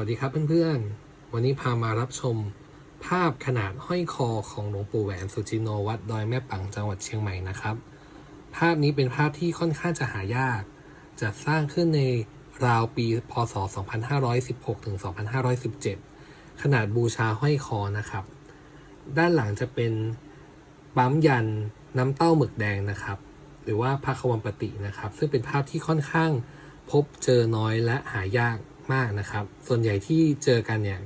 วัสดีครับเพื่อนๆ วันนี้พามารับชมภาพขนาดห้อยคอของหลวงปู่แหวนสุจิโนวัดดอยแม่ปังจังหวัดเชียงใหม่นะครับ ภาพนี้เป็นภาพที่ค่อนข้างจะหายากจะสร้างขึ้นในราวปีพศ 2516 ถึง 2517 ขนาดบูชาห้อยคอนะครับ ด้านหลังจะเป็นปั๊มยันน้ำเต้าหมึกแดงนะครับ หรือว่าพระควันปฏินะครับ ซึ่งเป็นภาพที่ค่อนข้างพบเจอน้อยและหายาก มากนะครับ ส่วนใหญ่ที่เจอกันเนี่ย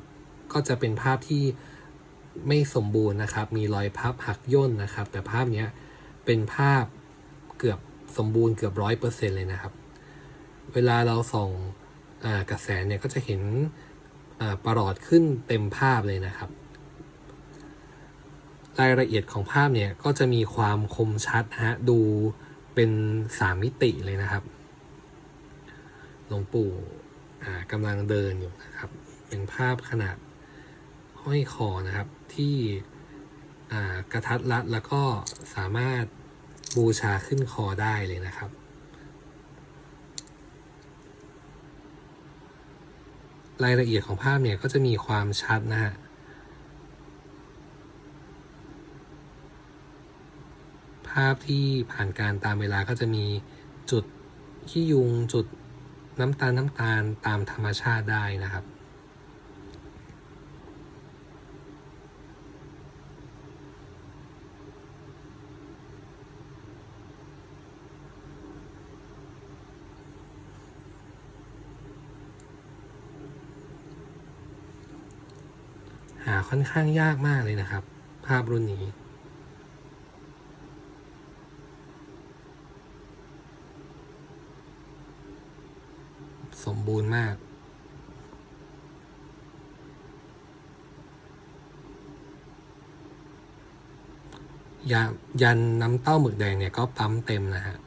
ก็จะเป็นภาพที่ไม่สมบูรณ์นะครับ มีรอยพับหักย่นนะครับ แต่ภาพเนี้ยเป็นภาพเกือบสมบูรณ์เกือบร้อยเปอร์เซ็นเลยนะครับ เวลาเราส่องกระแสเนี่ยก็จะเห็นประหลอดขึ้นเต็มภาพเลยนะครับ รายละเอียดของภาพเนี่ยก็จะมีความคมชัดฮะดูเป็นสามมิติเลยนะครับหลวงปู่ กำลังเดินอยู่นะครับ เป็นภาพขนาดห้อยคอนะครับที่กระทัดรัดแล้วก็สามารถบูชาขึ้นคอได้เลยนะครับ รายละเอียดของภาพเนี่ยก็จะมีความชัดนะฮะภาพที่ผ่านการตามเวลาก็จะมีจุดขี้ยุงจุด น้ำตาลน้ำตาลตามธรรมชาติได้นะครับ หาค่อนข้างยากมากเลยนะครับ ภาพรุ่นนี้ สมบูรณ์มากยายันน้ำเต้าหมึกแดงเนี่ยก็ปั๊มเต็มนะฮะ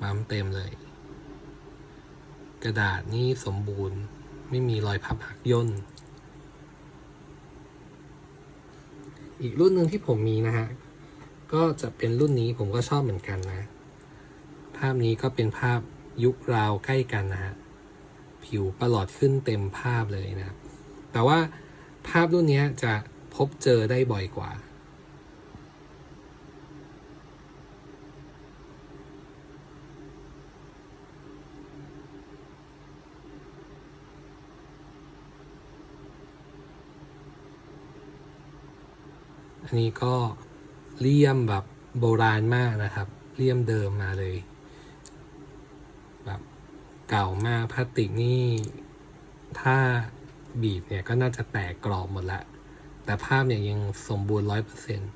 ปั๊มเต็มเลย กระดาษนี่สมบูรณ์ไม่มีรอยพับหักย่น อีกรุ่นหนึ่งที่ผมมีนะฮะ ก็จะเป็นรุ่นนี้ผมก็ชอบเหมือนกันนะ ภาพนี้ก็เป็นภาพ ยุคราวใกล้กันนะฮะผิวประหลอดขึ้นเต็มภาพเลยนะครับ แต่ว่าภาพรุ่นนี้จะพบเจอได้บ่อยกว่า อันนี้ก็เลี่ยมแบบโบราณมากนะครับ เลี่ยมเดิมมาเลย เก่ามากพลาสติกนี่ถ้าบีบเนี่ยก็น่าจะแตกกรอบหมดละแต่ภาพเนี่ยยังสมบูรณ์ร้อยเปอร์เซ็นต์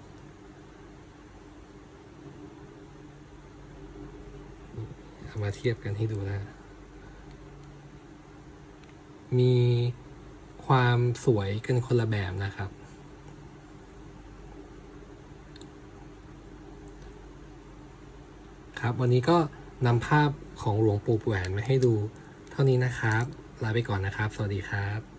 เอามาเทียบกันให้ดูนะ มีความสวยกันคนละแบบนะครับ ครับวันนี้ก็นำภาพ ของหลวงปู่แหวนมาให้ดู เท่านี้นะครับ ลาไปก่อนนะครับ สวัสดีครับ